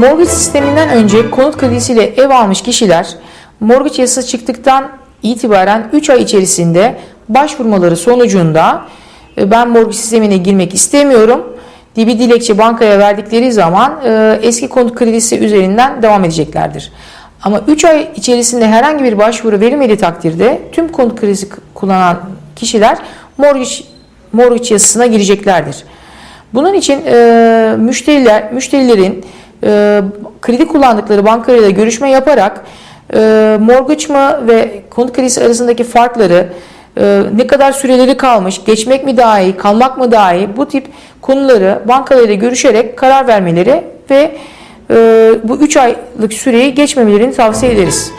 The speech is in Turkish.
Mortgage sisteminden önce konut kredisiyle ev almış kişiler mortgage yasası çıktıktan itibaren 3 ay içerisinde başvurmaları sonucunda e, ben mortgage sistemine girmek istemiyorum diye bir dilekçe bankaya verdikleri zaman e, eski konut kredisi üzerinden devam edeceklerdir. Ama 3 ay içerisinde herhangi bir başvuru verilmediği takdirde tüm konut kredisi kullanan kişiler mortgage, mortgage yasasına gireceklerdir. Bunun için e, müşteriler müşterilerin e, kredi kullandıkları bankayla görüşme yaparak e, mortgage mı ve konut kredisi arasındaki farkları e, ne kadar süreleri kalmış, geçmek mi daha iyi, kalmak mı daha iyi bu tip konuları bankalarıyla görüşerek karar vermeleri ve bu 3 aylık süreyi geçmemelerini tavsiye ederiz.